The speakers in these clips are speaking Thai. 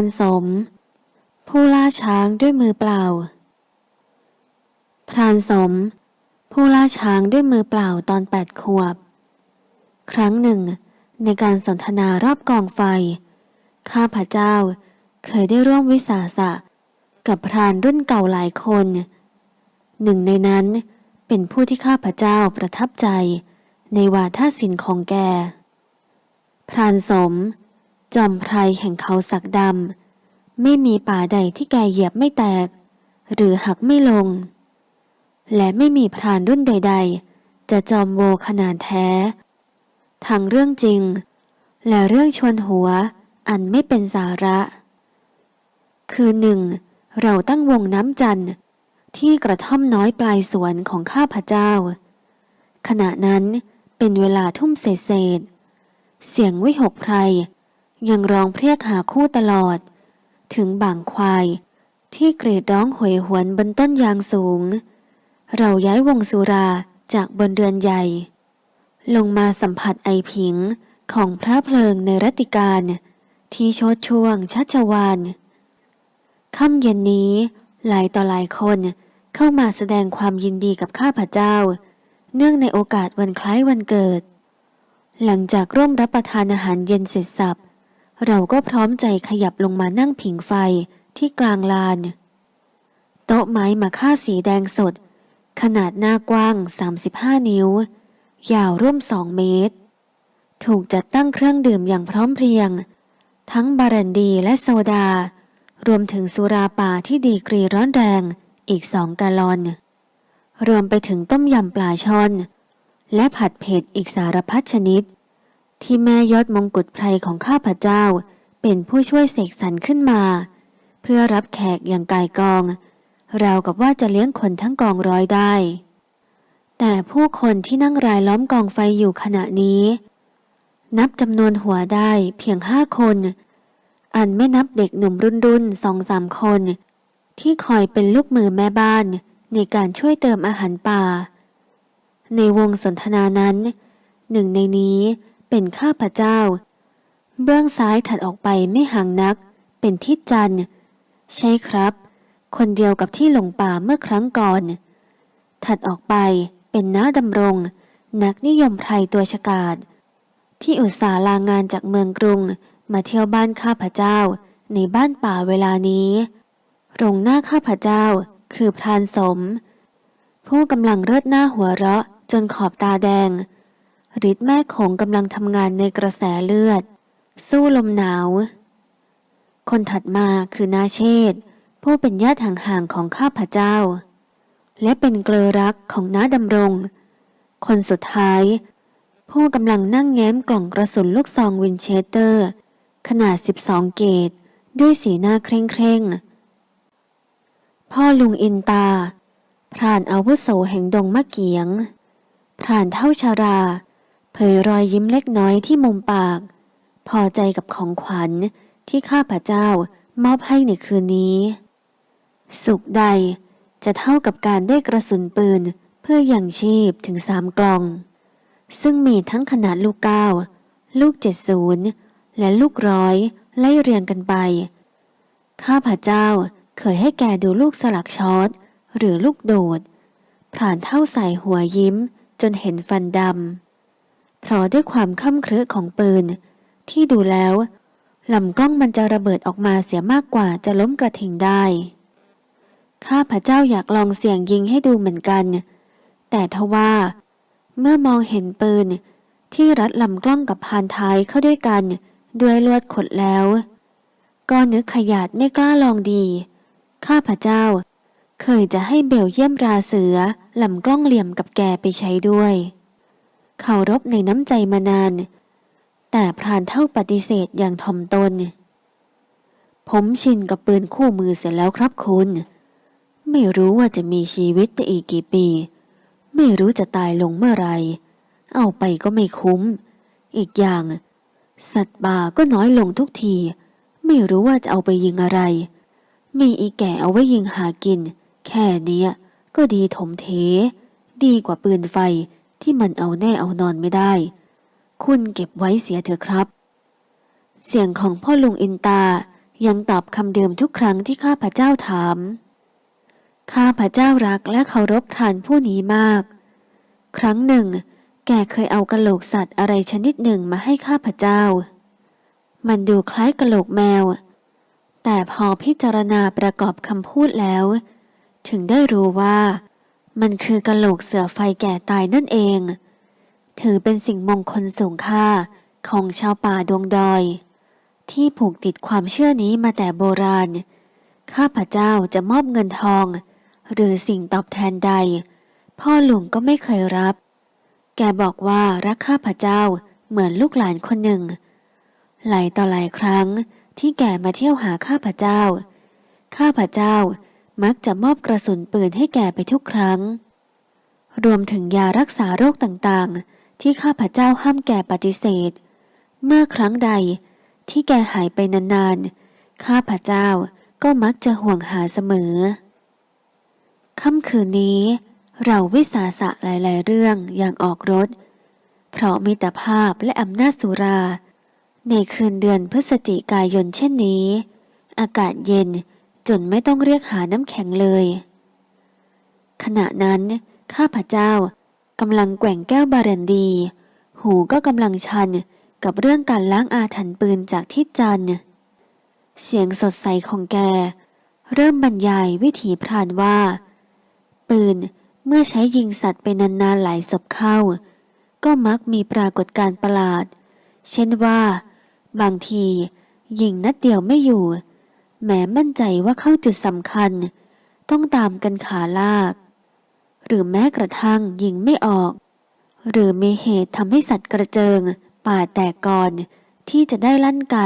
พรานสม ผู้ล่าช้างด้วยมือเปล่า พรานสม ผู้ล่าช้างด้วยมือเปล่าตอนแปดขวบ ครั้งหนึ่ง ในการสนทนารอบกองไฟ ข้าพระเจ้าเคยได้ร่วมวิสาสะ กับพรานรุ่นเก่าหลายคน หนึ่งในนั้นเป็นผู้ที่ข้าพระเจ้าประทับใจในวาทศิลป์ของแก พรานสม จอมไพรแห่งเขาสักดำ ไม่มีป่าใดที่แกเหยียบไม่แตก หรือหักไม่ลง และไม่มีพรานรุ่นใด ๆ จะจอมโวขนาดแท้ ทั้งเรื่องจริง และเรื่องชวนหัวอันไม่เป็นสาระ คือหนึ่งเราตั้งวงน้ำจันทร์ที่กระท่อมน้อยปลายสวนของข้าพเจ้า ขณะนั้นเป็นเวลาทุ่มเศษเศษ เสียงวิหกไพร ยังร้องเพรียกหาคู่ตลอด ถึงบางควาย ที่กรีดร้องหวยหวนบนต้นยางสูง เราย้ายวงสุราจากบนเรือนใหญ่ ลงมาสัมผัสไอผิงของพระเพลิงในรัตติการ ที่โชดช่วงชัชวานค่ำเย็นนี้หลายต่อหลายคนเข้ามาแสดงความยินดีกับข้าพเจ้า เนื่องในโอกาสวันคล้ายวันเกิด หลังจากร่วมรับประทานอาหารเย็นเสร็จสับ เราก็พร้อมใจขยับลงมานั่งผิงไฟที่กลางลาน โต๊ะไม้มาค่าสีแดงสด ขนาดหน้ากว้าง 35 นิ้ว ยาวร่วม2เมตร ถูกจัดตั้งเครื่องดื่มอย่างพร้อมเพรียง ทั้งบารันดีและโซดา รวมถึงสุราป่าที่ดีกรีร้อนแรงอีกสองกาลอน รวมไปถึงต้มยำปลาช่อน และผัดเผ็ดอีกสารพัดชนิด ที่แม่ยอดมงกุฎไพรของข้าพเจ้า เป็นผู้ช่วยเสกสรรขึ้นมา เพื่อรับแขกอย่างกายกอง ราวกับว่าจะเลี้ยงคนทั้งกองร้อยได้ แต่ผู้คนที่นั่งรายล้อมกองไฟอยู่ขณะนี้ นับจำนวนหัวได้เพียงห้าคน อันไม่นับเด็กหนุ่มรุ่นรุ่นสองสามคน ที่คอยเป็นลูกมือแม่บ้านในการช่วยเติมอาหารป่า ในวงสนทนานั้น หนึ่งในนี้ เป็นข้าพเจ้า เบื้องซ้ายถัดออกไปไม่ห่างนัก เป็นทิศจันทร์ ใช่ครับ คนเดียวกับที่หลงป่าเมื่อครั้งก่อน ถัดออกไปเป็นน้าดำรง นักนิยมไพรตัวฉกาจที่อุตส่าห์ลางานจากเมืองกรุง มาเที่ยวบ้านข้าพเจ้า ในบ้านป่าเวลานี้ตรงหน้าข้าพเจ้าคือพรานสม ผู้กำลังเลิดหน้าหัวเราะจนขอบตาแดง ฤทธิ์แม่โขงกำลังทำงานในกระแสเลือด สู้ลมหนาว คนถัดมาคือนาเชษผู้เป็นญาติห่างๆของข้าพเจ้า และเป็นเกลอรักของน้าดำรง คนสุดท้าย ผู้กำลังนั่งแง้มกล่องกระสุนลูกซองวินเชสเตอร์ ขนาด 12 เกต ด้วยสีหน้าเคร่งเคร่งพ่อลุงอินตา พรานอาวุโสแห่งดงมะเกียง พรานเท่าชารา เผยรอยยิ้มเล็กน้อยที่มุมปาก พอใจกับของขวัญที่ข้าพเจ้ามอบให้ในคืนนี้ สุขใดจะเท่ากับการได้กระสุนปืนเพื่ออยังชีพถึงสามกล่อง ซึ่งมีทั้งขนาดลูกเก้าลูกเจ็ดศูนย์และลูกร้อยไล่เรียงกันไป ข้าพเจ้าเคยให้แกดูลูกสลักช็อตหรือลูกโดด ผ่านเท่าใส่หัวยิ้มจนเห็นฟันดำ เพราะด้วยความค่ำเครือของปืน ที่ดูแล้วลำกล้องมันจะระเบิดออกมาเสียมากกว่าจะล้มกระถิ่งได้ ข้าพระเจ้าอยากลองเสี่ยงยิงให้ดูเหมือนกัน แต่ทว่าเมื่อมองเห็นปืนที่รัดลำกล้องกับพานท้ายเข้าด้วยกัน ด้วยลวดขดแล้ว ก็นึกขยาดไม่กล้าลองดี ข้าพระเจ้า เคยจะให้เบลเยี่ยมราเสือลำกล้องเหลี่ยมกับแกไปใช้ด้วย เคารพในน้ำใจมานาน แต่พรานเท่าปฏิเสธอย่างถ่อมตน ผมชินกับปืนคู่มือเสร็จแล้วครับคุณ ไม่รู้ว่าจะมีชีวิตได้อีกกี่ปี ไม่รู้จะตายลงเมื่อไร เอาไปก็ไม่คุ้ม อีกอย่าง สัตว์ป่าก็น้อยลงทุกที ไม่รู้ว่าจะเอาไปยิงอะไร มีอีแก่เอาไว้ยิงหากิน แค่เนี้ยก็ดีถมเท ดีกว่าปืนไฟ ที่มันเอาแน่เอานอนไม่ได้ คุณเก็บไว้เสียเถอะครับ เสียงของพ่อลุงอินตายังตอบคำเดิมทุกครั้งที่ข้าพเจ้าถาม ข้าพเจ้ารักและเคารพพรานผู้นี้มาก ครั้งหนึ่ง แกเคยเอากระโหลกสัตว์อะไรชนิดหนึ่งมาให้ข้าพเจ้า มันดูคล้ายกระโหลกแมว แต่พอพิจารณาประกอบคำพูดแล้ว ถึงได้รู้ว่า มันคือกระโหลกเสือไฟแก่ตายนั่นเอง ถือเป็นสิ่งมงคลสูงค่าของชาวป่าดวงดอย ที่ผูกติดความเชื่อนี้มาแต่โบราณ ข้าพเจ้าจะมอบเงินทอง หรือสิ่งตอบแทนใด พ่อหลวงก็ไม่เคยรับ แกบอกว่ารักข้าพเจ้าเหมือนลูกหลานคนหนึ่ง หลายต่อหลายครั้งที่แกมาเที่ยวหาข้าพเจ้า ข้าพเจ้า มักจะมอบกระสุนปืนให้แกไปทุกครั้ง รวมถึงยารักษาโรคต่างๆ ที่ข้าพเจ้าห้ามแกปฏิเสธ เมื่อครั้งใดที่แกหายไปนานๆ ข้าพเจ้าก็มักจะห่วงหาเสมอ ค่ำคืนนี้เราวิสาสะหลายๆเรื่องอย่างออกรถ เพราะมิตรภาพและอำนาจสุรา ในคืนเดือนพฤศจิกายนเช่นนี้ อากาศเย็น จนไม่ต้องเรียกหาน้ำแข็งเลย ขณะนั้นข้าพเจ้ากำลังแกว่งแก้วบาเรนดี หูก็กำลังชันกับเรื่องการล้างอาถรรพ์ปืนจากทิศจัน เสียงสดใสของแก เริ่มบรรยายวิถีพรานว่า ปืนเมื่อใช้ยิงสัตว์ไปนานๆหลายศพเข้า ก็มักมีปรากฏการณ์ประหลาด เช่นว่า บางทียิงนัดเดียวไม่อยู่ แม้มั่นใจว่าเข้าจุดสำคัญ ต้องตามกันขาลาก หรือแม้กระทั่งยิงไม่ออก หรือมีเหตุทำให้สัตว์กระเจิง ป่าแตกก่อนที่จะได้ลั่นไก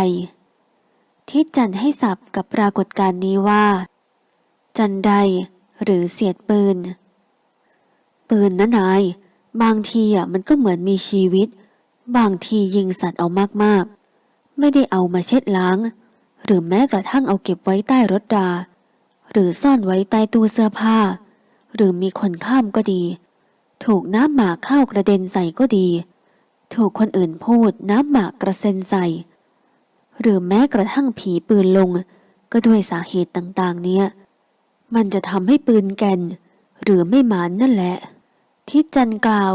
ทิศจันให้สับกับปรากฏการณ์นี้ว่า จันไดหรือเสียดปืน ปืนนะนาย บางทีอะมันก็เหมือนมีชีวิต บางทียิงสัตว์เอามากๆ ไม่ได้เอามาเช็ดล้าง หรือแม้กระทั่งเอาเก็บไว้ใต้รถราหรือซ่อนไว้ใต้ตู้เสื้อผ้า หรือมีคนข้ามก็ดี ถูกน้ำหมากเข้ากระเด็นใส่ก็ดี ถูกคนอื่นพูดน้ำหมากกระเซ็นใส่ หรือแม้กระทั่งผีปืนลง ก็ด้วยสาเหตุต่างๆ เนี้ย มันจะทำให้ปืนแก่น หรือไม่หมานนั่นแหละ ทิศจันกล่าว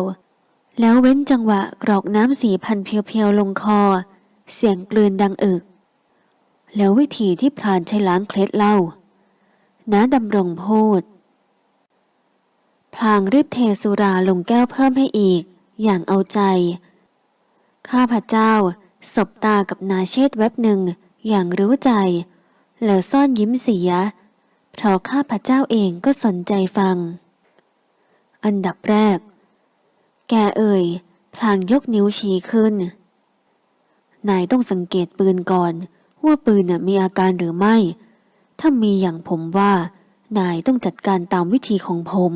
แล้วเว้นจังหวะกรอกน้ำสีพันเพียวๆลงคอ เสียงกลืนดังอึก แล้ววิธีที่พรานใช้ล้างเคล็ดเล่าน้าดำรงพูด พลางรีบเทสุราลงแก้วเพิ่มให้อีก อย่างเอาใจ ข้าพเจ้าสบตากับนาเชษแวบหนึ่งอย่างรู้ใจ แล้วซ่อนยิ้มเสีย เพราะข้าพเจ้าเองก็สนใจฟัง อันดับแรก แกเอ่ย พลางยกนิ้วชี้ขึ้น นายต้องสังเกตปืนก่อน ว่าปืนมีอาการหรือไม่ ถ้ามีอย่างผมว่า นายต้องจัดการตามวิธีของผม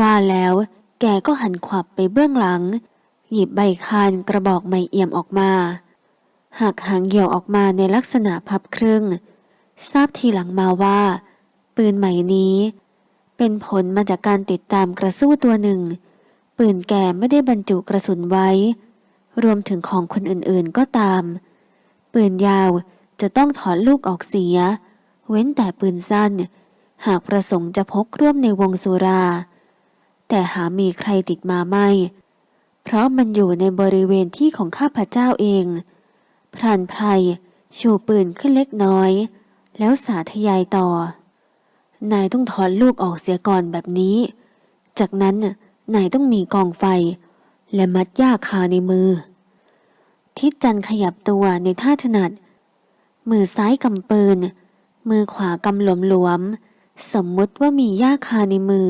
ว่าแล้วแกก็หันขวับไปเบื้องหลัง หยิบใบคานกระบอกไม้เอี่ยมออกมาหักหางเหี่ยวออกมาในลักษณะพับครึ่ง ทราบทีหลังมาว่า ปืนใหม่นี้ เป็นผลมาจากการติดตามกระสู้ตัวหนึ่ง ปืนแกไม่ได้บรรจุกระสุนไว้ รวมถึงของคนอื่นๆก็ตาม ปืนยาวจะต้องถอนลูกออกเสีย เว้นแต่ปืนสั้น หากประสงค์จะพกร่วมในวงสุรา แต่หามีใครติดมาไม่ เพราะมันอยู่ในบริเวณที่ของข้าพเจ้าเอง พรานไพรชูปืนขึ้นเล็กน้อย แล้วสาธยายต่อ นายต้องถอนลูกออกเสียก่อนแบบนี้ จากนั้นนายต้องมีกองไฟ และมัดหญ้าคาในมือ ทิศจันขยับตัวในท่าถนัด มือซ้ายกำปืน มือขวากำหลวม สมมุติว่ามีหญ้าคาในมือ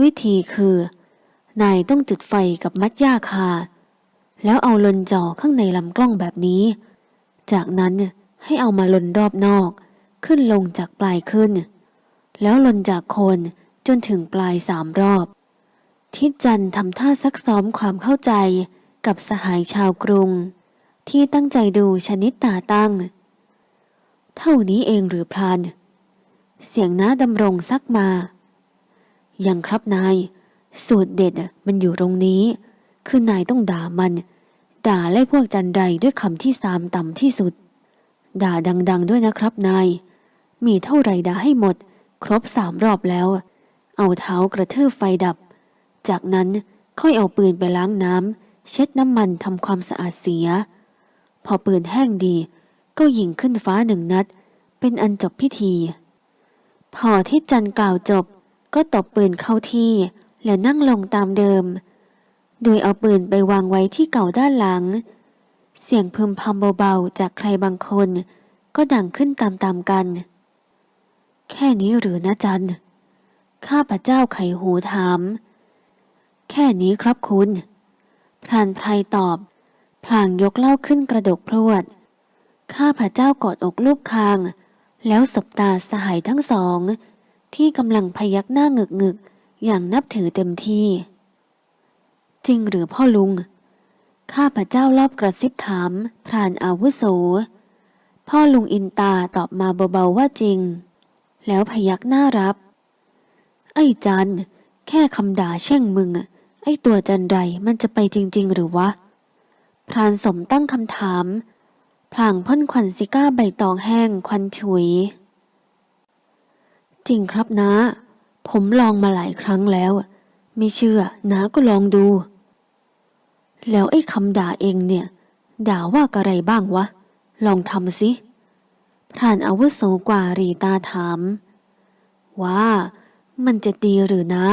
วิธีคือ นายต้องจุดไฟกับมัดหญ้าคา แล้วเอาลนจ่อข้างในลำกล้องแบบนี้ จากนั้นให้เอามาลนรอบนอก ขึ้นลงจากปลายขึ้น แล้วลนจากโคนจนถึงปลายสามรอบ ทิศจันทำท่าซักซ้อมความเข้าใจ กับสหายชาวกรุง ที่ตั้งใจดูชนิดตาตั้ง เท่านี้เองหรือพลาน เสียงน้าดำรงซักมา ยังครับนาย สูตรเด็ดมันอยู่ตรงนี้ คือนายต้องด่ามัน ด่าไล่พวกจันไรด้วยคำที่สามต่ำที่สุด ด่าดัง ๆ ด้วยนะครับนาย มีเท่าไหร่ด่าให้หมด ครบสามรอบแล้ว เอาเท้ากระเทืบไฟดับ จากนั้นค่อยเอาปืนไปล้างน้ำ เช็ดน้ำมันทำความสะอาดเสีย พอปืนแห้งดีก็ยิงขึ้นฟ้าหนึ่งนัด เป็นอันจบพิธี พอที่จันกล่าวจบ ก็ตบปืนเข้าที่และนั่งลงตามเดิม โดยเอาปืนไปวางไว้ที่เก่าด้านหลัง เสียงพึมพำเบาๆจากใครบางคน ก็ดังขึ้นตามๆกัน แค่นี้หรือนะจันข้าพระเจ้าไขหูถาม แค่นี้ครับคุณ พรานไพรตอบ พลางยกเหล้าขึ้นกระดกพรวด ข้าพระเจ้ากอดอกลูกคาง แล้วสบตาสหายทั้งสอง ที่กำลังพยักหน้าเงึกเงึกอย่างนับถือเต็มที่ จริงหรือพ่อลุง ข้าพระเจ้ารอบกระซิบถามพรานอาวุโส พ่อลุงอินตาตอบมาเบาๆว่าจริง แล้วพยักหน้ารับ ไอ้จันแค่คำด่าแช่งมึงอะ ไอ้ตัวจันไรมันจะไปจริง ๆ หรือวะ พรานสมตั้งคำถาม พลางพ่นควันซิก้าใบตองแห้งควันฉุย จริงครับนะ ผมลองมาหลายครั้งแล้ว ไม่เชื่อนาก็ลองดู แล้วไอ้คำด่าเองเนี่ย ด่าว่าอะไรบ้างวะ ลองทำสิ พรานอาวุโสกว่ารีตาถาม ว่า มันจะดีหรือนะ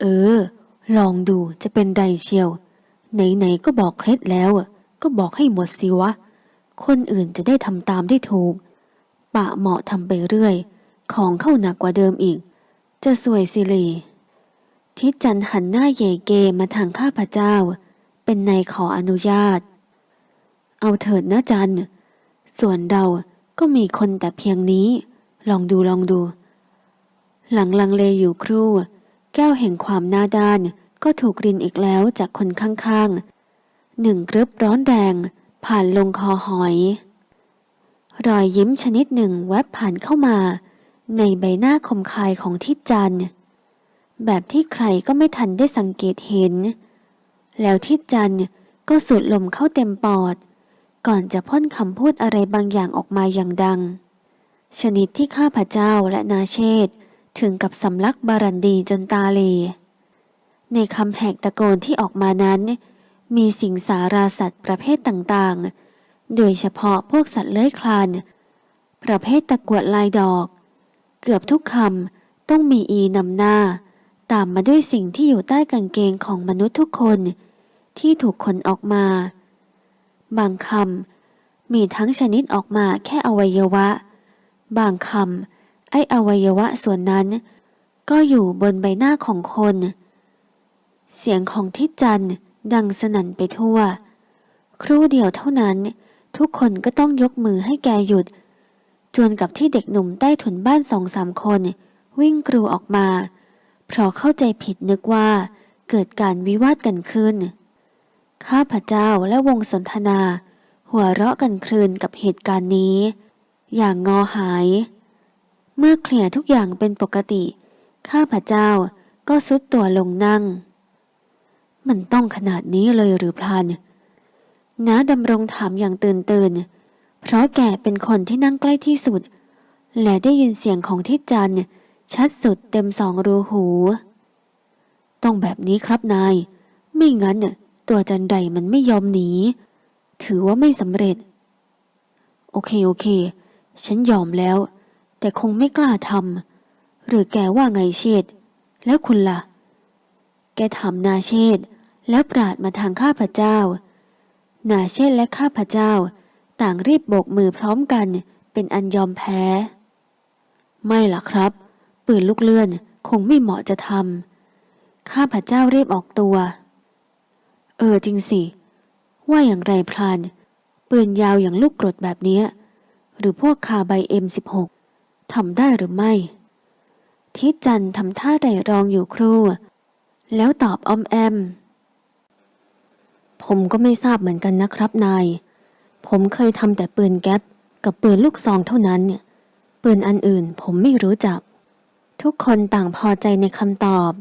เออ ลองดูจะเป็นไรเชียว ไหนๆก็บอกเคล็ดแล้วอะก็บอกให้หมดสิวะ คนอื่นจะได้ทำตามได้ถูก ปะเหมาะทำไปเรื่อย ของเข้าหนักกว่าเดิมอีก จะสวยสิลีทิศจันหันหน้าเยเกมาทางข้าพเจ้า เป็นนายขออนุญาต เอาเถิดนะจัน ส่วนเราก็มีคนแต่เพียงนี้ ลองดูลองดู หลังลังเลอยู่ครู่ แก้วแห่งความหน้าด้าน ก็ถูกรินอีกแล้วจากคนข้างๆ หนึ่งกรึบร้อนแรง ผ่านลงคอหอย รอยยิ้มชนิดหนึ่งแวบผ่านเข้ามา ในใบหน้าคมคายของทิดจัน แบบที่ใครก็ไม่ทันได้สังเกตเห็น แล้วทิดจันก็สูดลมเข้าเต็มปอด ก่อนจะพ่นคำพูดอะไรบางอย่างออกมาอย่างดัง ชนิดที่ข้าพเจ้าและนาเชษถึงกับสำลักบารันดีจนตาเล ในคำแหกตะโกนที่ออกมานั้น มีสิ่งสาราสัตว์ประเภทต่างๆ โดยเฉพาะพวกสัตว์เลื้อยคลาน ประเภทตะกวดลายดอก เกือบทุกคำต้องมีอีนำหน้า ตามมาด้วยสิ่งที่อยู่ใต้กางเกงของมนุษย์ทุกคน ที่ถูกขนออกมา บางคำมีทั้งชนิดออกมาแค่อวัยวะ บางคำไอ้อวัยวะส่วนนั้น ก็อยู่บนใบหน้าของคน เสียงของทิจันดังสนั่นไปทั่ว ครู่เดียวเท่านั้น ทุกคนก็ต้องยกมือให้แกหยุด จวนกับที่เด็กหนุ่มใต้ถุนบ้านสองสามคน วิ่งกรูออกมา เพราะเข้าใจผิดนึกว่า เกิดการวิวาทกันขึ้น ข้าพเจ้าและวงสนทนา หัวเราะกันคลืนกับเหตุการณ์นี้ อย่างงอหาย เมื่อเคลียร์ทุกอย่างเป็นปกติ ข้าพเจ้าก็สุดตัวลงนั่ง มันต้องขนาดนี้เลยหรือพลานน้าดำรงถามอย่างตื่นตื่น เพราะแกเป็นคนที่นั่งใกล้ที่สุด และได้ยินเสียงของทิจันชัดสุดเต็มสองรูหู ต้องแบบนี้ครับนาย ไม่งั้นตัวจันไรมันไม่ยอมหนี ถือว่าไม่สำเร็จ โอเคโอเค ฉันยอมแล้ว แต่คงไม่กล้าทำหรือแกว่าไงเชษฐ์แล้วคุณล่ะ แกถามนาเชษแล้วปราดมาทางข้าพเจ้า นาเชษและข้าพเจ้า ต่างรีบโบกมือพร้อมกัน เป็นอันยอมแพ้ ไม่ล่ะครับ ปืนลูกเลื่อนคงไม่เหมาะจะทำข้าพเจ้ารีบออกตัว เออจริงสิ ว่าอย่างไรพลานปืนยาวอย่างลูกกรดแบบนี้หรือพวกคาใบเอ็มสิบหกทำได้หรือไม่ ทิจันทร์ทำท่าไร่รองอยู่ครู่ แล้วตอบออมแอม ผมก็ไม่ทราบเหมือนกันนะครับนาย ผมเคยทำแต่ปืนแก๊ปกับปืนลูกซองเท่านั้นเนี่ยปืนอันอื่นผมไม่รู้จัก ทุกคนต่างพอใจในคำตอบ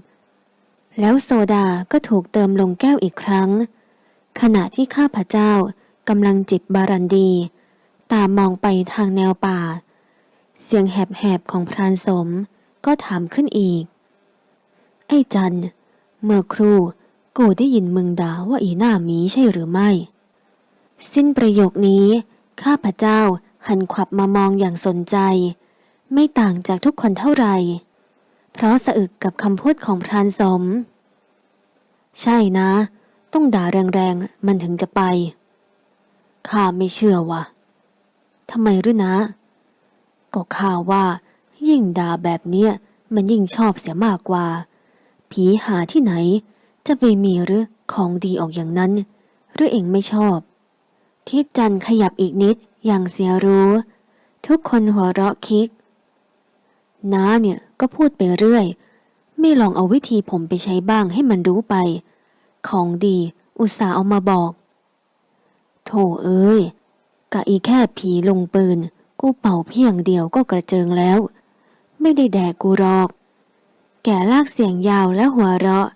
แล้วโซดาก็ถูกเติมลงแก้วอีกครั้ง ขณะที่ข้าพเจ้ากำลังจิบบารันดี ตามองไปทางแนวป่า เสียงแหบๆของพรานสมก็ถามขึ้นอีก ไอ้จัน เมื่อครูกูได้ยินมึงด่าว่าอีหน้ามีใช่หรือไม่ สิ้นประโยคนี้ ข้าพเจ้าหันขวับมามองอย่างสนใจ ไม่ต่างจากทุกคนเท่าไหร่ เพราะสะอึกกับคำพูดของพรานสม ใช่นะ ต้องด่าแรงๆ มันถึงจะไป ข้าไม่เชื่อวะทำไมรือนะ ก็ข้าว่า ยิ่งด่าแบบเนี้ยมันยิ่งชอบเสียมากกว่า ผีหาที่ไหน จะไปมีหรือของดีออกอย่างนั้น หรือเองไม่ชอบ ทิดจันขยับอีกนิดอย่างเสียรู้ ทุกคนหัวเราะคิก น้าเนี่ยก็พูดไปเรื่อย ไม่ลองเอาวิธีผมไปใช้บ้างให้มันรู้ไป ของดีอุตส่าห์เอามาบอก โถเอ้ยกะอีแค่ผีลงปืน กูเป่าเพียงเดียวก็กระเจิงแล้ว ไม่ได้แดกกูหรอก แก่ลากเสียงยาวและหัวเราะ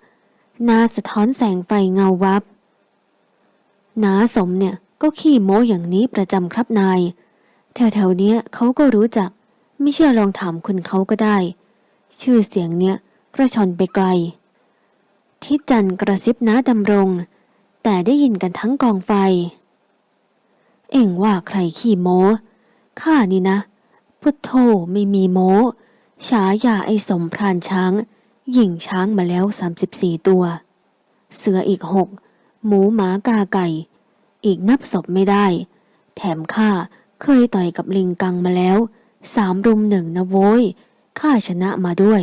นาสะท้อนแสงไฟเงาวับนาสมเนี่ยก็ขี้โม้อย่างนี้ประจำครับนาย แถวๆเนี้ยเขาก็รู้จัก ไม่เชื่อลองถามคุณเขาก็ได้ ชื่อเสียงเนี่ยกระชอนไปไกล ทิจันกระซิบน้าดำรง แต่ได้ยินกันทั้งกองไฟ เอ็งว่าใครขี้โม้ข้านี่นะ พุทโธไม่มีโม้ ฉายาไอ้สมพรานช้างยิงช้างมาแล้ว34ตัว เสืออีกหกหมูหมากาไก่ อีกนับศพไม่ได้ แถมข้าเคยต่อยกับลิงกังมาแล้วสามรุมหนึ่งนะโว้ยข้าชนะมาด้วย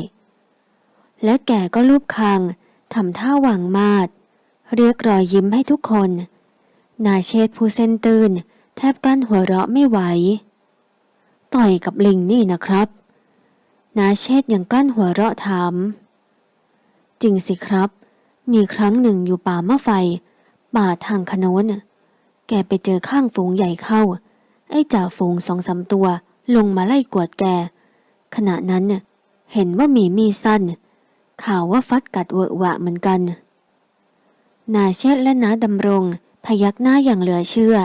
และแกก็ลูบคางทำท่าหวังมาด เรียกรอยยิ้มให้ทุกคน นาเชษผู้เส้นตื่น แทบกลั้นหัวเราะไม่ไหว ต่อยกับลิงนี่นะครับ นาเชษยังกลั้นหัวเราะถาม จริงสิครับ มีครั้งหนึ่งอยู่ป่ามะไฟ ป่าทางขนนแกไปเจอข้างฝูงใหญ่เข้า ไอ้จ่าฝูงสองสามตัวลงมาไล่กวดแก ขณะนั้นน่ะเห็นว่ามีมีสั้น ข่าวว่าฟัดกัดเวอะวะเหมือนกัน นาเชษและนาดำรง พยักหน้าอย่างเหลือเชื่อ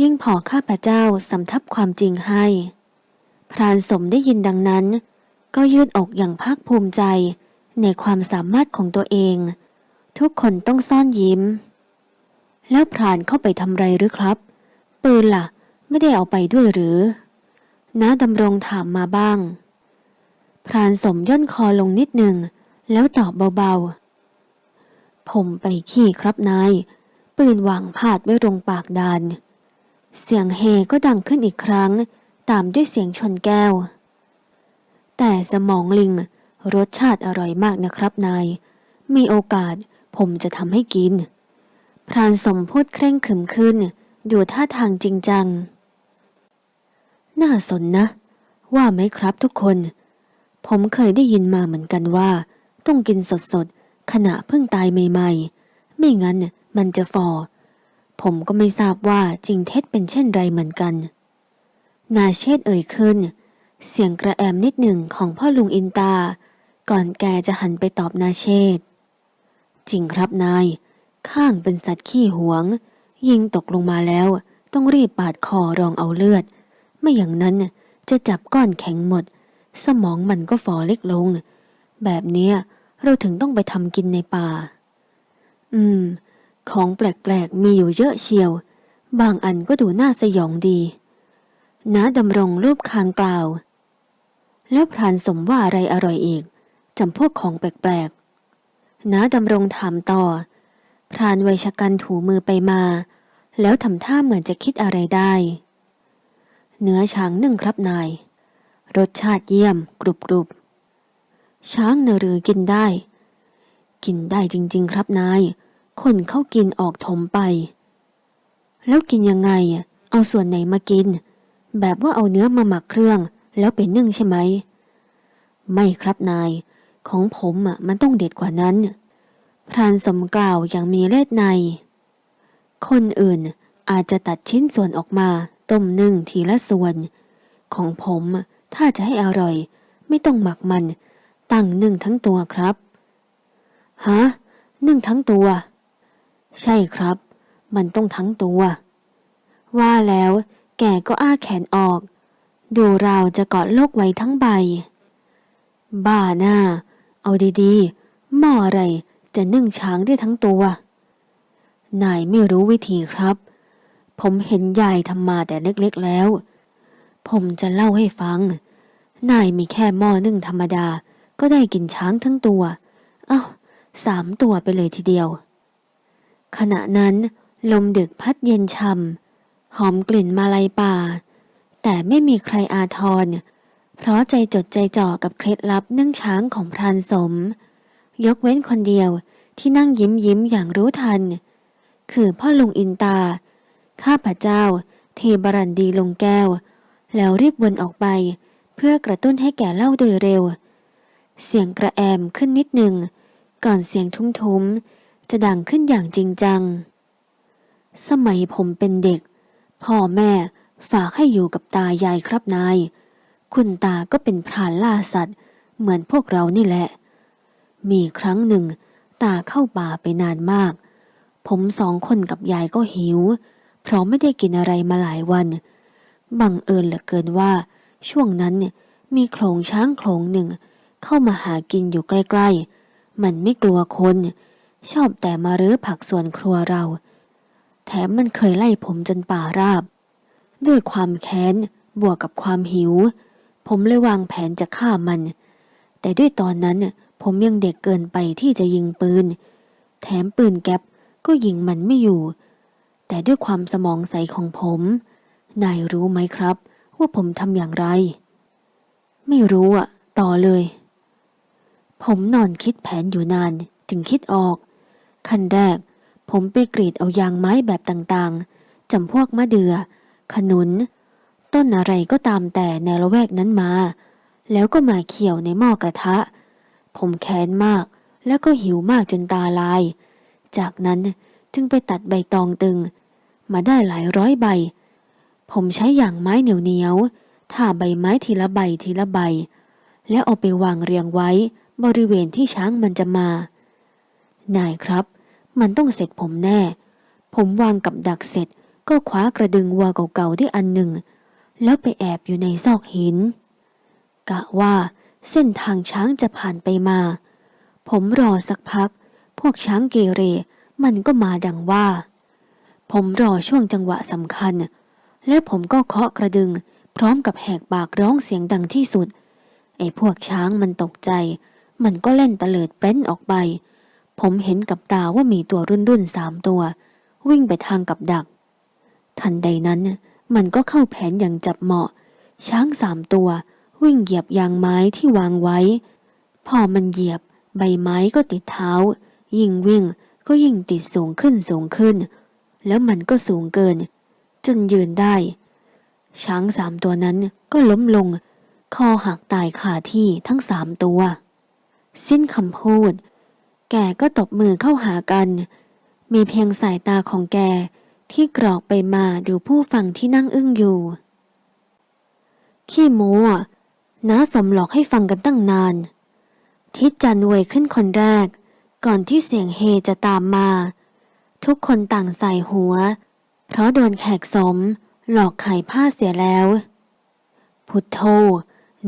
ยิ่งพอข้าพเจ้าสำทับความจริงให้ พรานสมได้ยินดังนั้น ก็ยืดอกอย่างภาคภูมิใจ ในความสามารถของตัวเอง ทุกคนต้องซ่อนยิ้ม แล้วพรานเข้าไปทำไรหรือครับ ปืนล่ะ ไม่ได้เอาไปด้วยหรือน้าดำรงถามมาบ้าง พรานสมย่นคอลงนิดหนึ่ง แล้วตอบเบาๆ ผมไปขี่ครับนาย ปืนวางพาดไว้ตรงปากดาน เสียงเฮก็ดังขึ้นอีกครั้ง ตามด้วยเสียงชนแก้ว แต่สมองลิงรสชาติอร่อยมากนะครับนาย มีโอกาสผมจะทำให้กิน พรานสมพูดเคร่งขึมขึ้น ดูท่าทางจริงจัง น่าสนนะ ว่าไหมครับทุกคน ผมเคยได้ยินมาเหมือนกันว่า ต้องกินสดๆ ขณะเพิ่งตายใหม่ๆ ไม่งั้นมันจะฟอ ผมก็ไม่ทราบว่าจริงเท็จเป็นเช่นไรเหมือนกัน นาเชษเอ่ยขึ้น เสียงกระแอมนิดหนึ่งของพ่อลุงอินตา ก่อนแกจะหันไปตอบนาเชษจริงครับนาย ข้างเป็นสัตว์ขี้หวง ยิงตกลงมาแล้ว ต้องรีบปาดคอรองเอาเลือด ไม่อย่างนั้นจะจับก้อนแข็งหมด สมองมันก็ฝ่อเล็กลง แบบเนี้ยเราถึงต้องไปทำกินในป่า อืม ของแปลกๆมีอยู่เยอะเชียว บางอันก็ดูน่าสยองดี น้าดำรงรูปคางกล่าว แล้วพรานสมว่าอะไรอร่อยอีกจำพวกของแปลกๆน้าดำรงถามต่อ พรานวัยชะกันถูมือไปมา แล้วทำท่าเหมือนจะคิดอะไรได้ เนื้อช้างนึ่งครับนาย รสชาติเยี่ยมกรุบกรุบช้างเนรือกินได้ กินได้จริง ๆ ครับนาย คนเข้ากินออกถมไป แล้วกินยังไง เอาส่วนไหนมากิน แบบว่าเอาเนื้อมาหมักเครื่อง แล้วไปนึ่งใช่ไหม ไม่ครับนาย ของผมอะมันต้องเด็ดกว่านั้น พรานสมกล่าวอย่างมีเลือดใน คนอื่นอาจจะตัดชิ้นส่วนออกมา ต้มนึ่งทีละส่วน ของผมถ้าจะให้อร่อย ไม่ต้องหมักมัน ตั้งนึ่งทั้งตัวครับฮะนึ่งทั้งตัว ใช่ครับ มันต้องทั้งตัว ว่าแล้วแกก็อ้าแขนออก ดูราวจะกอดโลกไว้ทั้งใบ บ้าหน้า เอาดีๆ หม้ออะไรจะนึ่งช้างได้ทั้งตัว นายไม่รู้วิธีครับ ผมเห็นยายทำมาแต่เล็กๆแล้ว ผมจะเล่าให้ฟัง นายมีแค่หม้อนึ่งธรรมดา ก็ได้กินช้างทั้งตัว เอ้าสามตัวไปเลยทีเดียว ขณะนั้น ลมดึกพัดเย็นช่ำหอมกลิ่นมาลัยป่า แต่ไม่มีใครอาทร เพราะใจจดใจจ่อกับเคล็ดลับนึ่งช้างของพรานสม ยกเว้นคนเดียวที่นั่งยิ้มยิ้มอย่างรู้ทัน คือพ่อลุงอินตา ข้าพเจ้า เทบรันดีลงแก้ว แล้วรีบวนออกไป เพื่อกระตุ้นให้แก่เล่าโดยเร็ว เสียงกระแอมขึ้นนิดหนึ่ง ก่อนเสียงทุ้มๆ จะดังขึ้นอย่างจริงจัง สมัยผมเป็นเด็ก พ่อแม่ ฝากให้อยู่กับตายายครับนาย คุณตาก็เป็นพรานล่าสัตว์ เหมือนพวกเรานี่แหละ มีครั้งหนึ่ง ตาเข้าป่าไปนานมาก ผมสองคนกับยายก็หิว เพราะไม่ได้กินอะไรมาหลายวัน บังเอิญเหลือเกินว่า ช่วงนั้นเนี่ยมีโขลงช้างโขลงหนึ่ง เข้ามาหากินอยู่ใกล้ ๆ มันไม่กลัวคน ชอบแต่มารื้อผักสวนครัวเรา แถมมันเคยไล่ผมจนป่าราบ ด้วยความแค้น บวกกับความหิว ผมเลยวางแผนจะฆ่ามัน แต่ด้วยตอนนั้นผมยังเด็กเกินไปที่จะยิงปืน แถมปืนแก๊ปก็ยิงมันไม่อยู่ แต่ด้วยความสมองใสของผม นายรู้ไหมครับ ว่าผมทำอย่างไร ไม่รู้อะต่อเลย ผมนอนคิดแผนอยู่นานถึงคิดออก ขั้นแรก ผมไปกรีดเอายางไม้แบบต่างๆจำพวกมะเดือ่อ ขนุน ต้นอะไรก็ตามแต่ในละแวกนั้นมา แล้วก็มาเขี่ยวในหม้อกระทะ ผมแค้นมากแล้วก็หิวมากจนตาลาย จากนั้นจึงไปตัดใบตองตึง มาได้หลายร้อยใบ ผมใช้อย่างไม้เหนียวเหนียวๆท่าใบไม้ทีละใบทีละใบ แล้วเอาไปวางเรียงไว้บริเวณที่ช้างมันจะมา นายครับ มันต้องเสร็จผมแน่ ผมวางกับดักเสร็จ ก็คว้ากระดึงวัวเก่าๆได้อันหนึ่ง แล้วไปแอบอยู่ในซอกหิน กะว่าเส้นทางช้างจะผ่านไปมา ผมรอสักพัก พวกช้างเกเรมันก็มาดังว่า ผมรอช่วงจังหวะสำคัญ แล้วผมก็เคาะกระดึง พร้อมกับแหกปากร้องเสียงดังที่สุด ไอ้พวกช้างมันตกใจ มันก็เล่นตะเลิดเปร้นออกไป ผมเห็นกับตาว่ามีตัวรุ่นรุ่นสามตัว วิ่งไปทางกับดัก ทันใดนั้นมันก็เข้าแผนอย่างจับเหมาะ ช้างสามตัว วิ่งเหยียบยางไม้ที่วางไว้ พอมันเหยียบ ใบไม้ก็ติดเท้า ยิ่งวิ่งก็ยิ่งติดสูงขึ้นสูงขึ้น แล้วมันก็สูงเกิน จนยืนได้ ช้างสามตัวนั้นก็ล้มลง คอหักตายคาที่ทั้งสามตัว สิ้นคำพูด แกก็ตบมือเข้าหากัน มีเพียงสายตาของแก ที่กรอกไปมาดูผู้ฟังที่นั่งอึ้งอยู่ ขี้โม้น้าสมหลอกให้ฟังกันตั้งนาน ทิศจันเวยขึ้นคนแรก ก่อนที่เสียงเฮจะตามมา ทุกคนต่างใส่หัว เพราะโดนแขกสม หลอกขายผ้าเสียแล้ว พุทโธ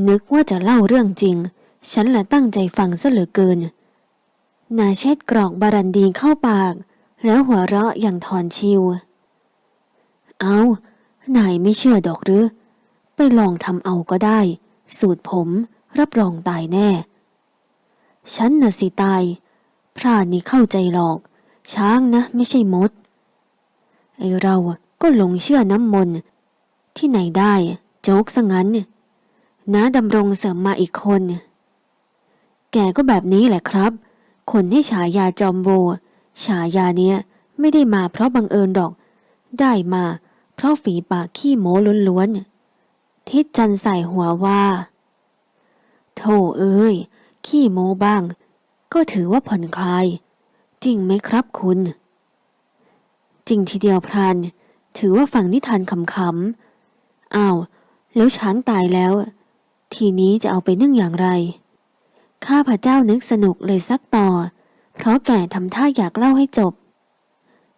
นึกว่าจะเล่าเรื่องจริง ฉันละตั้งใจฟังซะเหลือเกิน นาเชษกรอกบารันดีเข้าปาก แล้วหัวเราะอย่างถอนชิว เอา นายไม่เชื่อดอกหรือ ไปลองทำเอาก็ได้ สูตรผมรับรองตายแน่ ฉันน่ะสิตาย พรานนี่เข้าใจหรอก ช้างนะไม่ใช่มด ไอเราก็หลงเชื่อน้ำมนต์ที่ไหนได้โจ๊กซะงั้นน้าดำรงเสริมมาอีกคน แกก็แบบนี้แหละครับ คนให้ฉายาจอมโบ ฉายาเนี้ยไม่ได้มาเพราะบังเอิญดอก ได้มา ราะฝีปากขี้โม้ล้วนๆ ทิดจันใส่หัวว่า โธ่เอ้ย ขี้โม้บ้าง ก็ถือว่าผ่อนคลาย จริงไหมครับคุณ จริงทีเดียวพรานถือว่าฟังนิทานขำๆ อ้าว แล้วช้างตายแล้ว ทีนี้จะเอาไปนึ่งอย่างไร ข้าพระเจ้านึกสนุกเลยซักต่อ เพราะแก่ทำท่าอยากเล่าให้จบ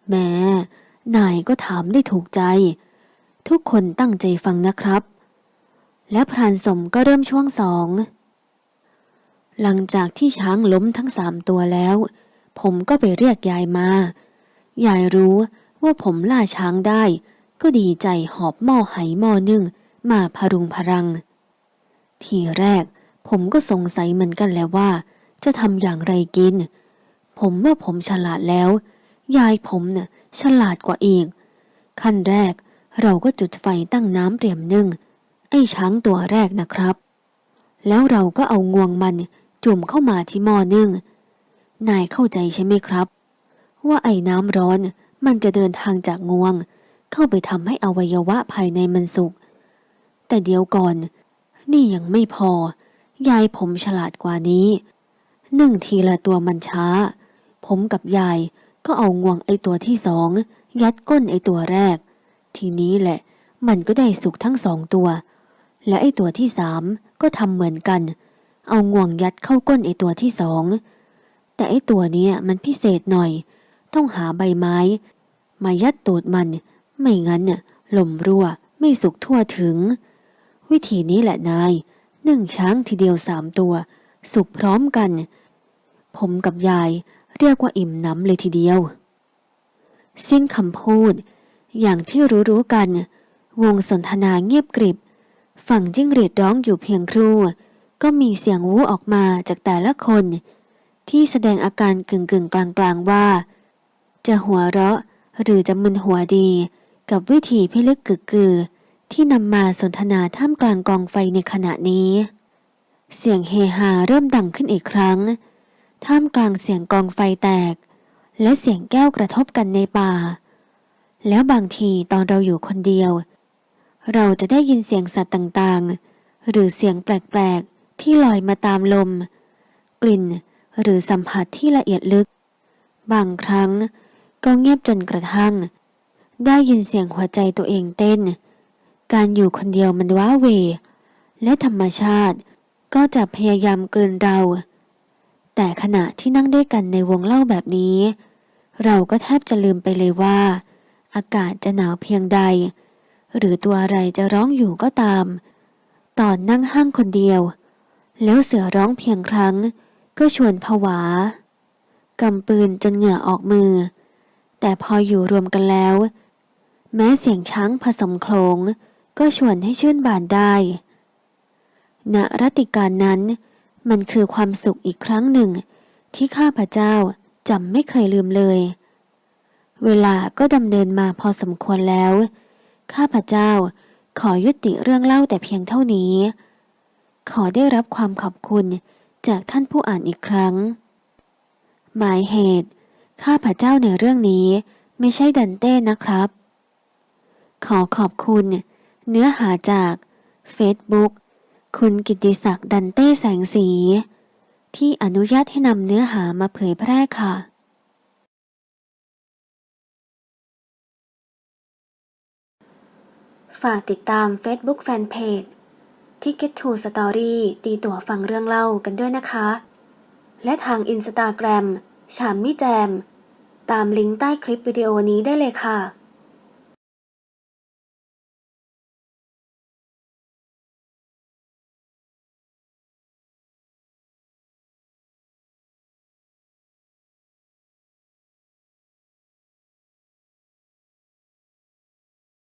แหม นายก็ถามได้ถูกใจ ทุกคนตั้งใจฟังนะครับ และพรานสมก็เริ่มช่วงสอง หลังจากที่ช้างล้มทั้งสามตัวแล้ว ผมก็ไปเรียกยายมา ยายรู้ว่าผมล่าช้างได้ ก็ดีใจหอบหม้อไหหม้อนึ่งมาพรุงพรัง ทีแรกผมก็สงสัยเหมือนกันแหล้วว่า จะทำอย่างไรกิน ผมว่าผมฉลาดแล้ว ยายผมเน่ะ ฉลาดกว่าอีก ขั้นแรกเราก็จุดไฟตั้งน้ำเตรียมนึ่ง ไอ้ช้างตัวแรกนะครับ แล้วเราก็เอางวงมันจุ่มเข้ามาที่หม้อนึ่ง นายเข้าใจใช่ไหมครับ ว่าไอ้น้ำร้อนมันจะเดินทางจากงวง เข้าไปทำให้อวัยวะภายในมันสุก แต่เดี๋ยวก่อน นี่ยังไม่พอ ยายผมฉลาดกว่านี้นึ่งทีละตัวมันช้า ผมกับยาย ก็เอางวงไอตัวที่สองยัดก้นไอตัวแรก ทีนี้แหละ มันก็ได้สุกทั้งสองตัว และไอตัวที่สามก็ทำเหมือนกัน เอางวงยัดเข้าก้นไอตัวที่สอง แต่ไอตัวเนี้ยมันพิเศษหน่อย ต้องหาใบไม้ มายัดตูดมัน ไม่งั้นน่ะลมรั่วไม่สุกทั่วถึง วิธีนี้แหละนายนึ่งช้างทีเดียวสามตัว สุกพร้อมกัน ผมกับยาย เรียกว่าอิ่มน้ำเลยทีเดียว สิ้นคำพูด อย่างที่รู้ๆกัน วงสนทนาเงียบกริบ ฝั่งจิ้งหรีดร้องอยู่เพียงครู่ ก็มีเสียงวู้ออกมาจากแต่ละคน ที่แสดงอาการกึ่งกึ่งๆกลางกลางๆว่า จะหัวเราะหรือจะมึนหัวดี กับวิธีพิลึกกึกกือ ที่นำมาสนทนาท่ามกลางกองไฟในขณะนี้ เสียงเฮฮาเริ่มดังขึ้นอีกครั้ง ท่ามกลางเสียงกองไฟแตก และเสียงแก้วกระทบกันในป่า แล้วบางทีตอนเราอยู่คนเดียว เราจะได้ยินเสียงสัตว์ต่างๆ หรือเสียงแปลกๆ ที่ลอยมาตามลม กลิ่นหรือสัมผัสที่ละเอียดลึก บางครั้งก็เงียบจนกระทั่ง ได้ยินเสียงหัวใจตัวเองเต้น การอยู่คนเดียวมันว้าเว และธรรมชาติก็จะพยายามกลืนเรา แต่ขณะที่นั่งด้วยกันในวงเล่าแบบนี้ เราก็แทบจะลืมไปเลยว่า อากาศจะหนาวเพียงใด หรือตัวอะไรจะร้องอยู่ก็ตาม ตอนนั่งห้างคนเดียว แล้วเสือร้องเพียงครั้ง ก็ชวนผวากำปืนจนเหงื่อออกมือ แต่พออยู่รวมกันแล้ว แม้เสียงช้างผสมโคลงก็ชวนให้ชื่นบานได้ณรติการนั้น มันคือความสุขอีกครั้งหนึ่ง ที่ข้าพเจ้าจำไม่เคยลืมเลย เวลาก็ดำเนินมาพอสมควรแล้ว ข้าพเจ้าขอยุติเรื่องเล่าแต่เพียงเท่านี้ ขอได้รับความขอบคุณจากท่านผู้อ่านอีกครั้ง หมายเหตุ ข้าพเจ้าในเรื่องนี้ไม่ใช่ดันเต้นะครับ ขอขอบคุณ เนื้อหาจาก Facebook คุณกิติศักดิ์ดันเต้แสงสี ที่อนุญาตให้นำเนื้อหามาเผยแพร่ค่ะฝากติดตาม Facebook Fanpage ที่ Get to Story ตีตั๋วฟังเรื่องเล่ากันด้วยนะคะ และทาง Instagram ชามมี่แจม ตามลิงก์ใต้คลิปวิดีโอนี้ได้เลยค่ะ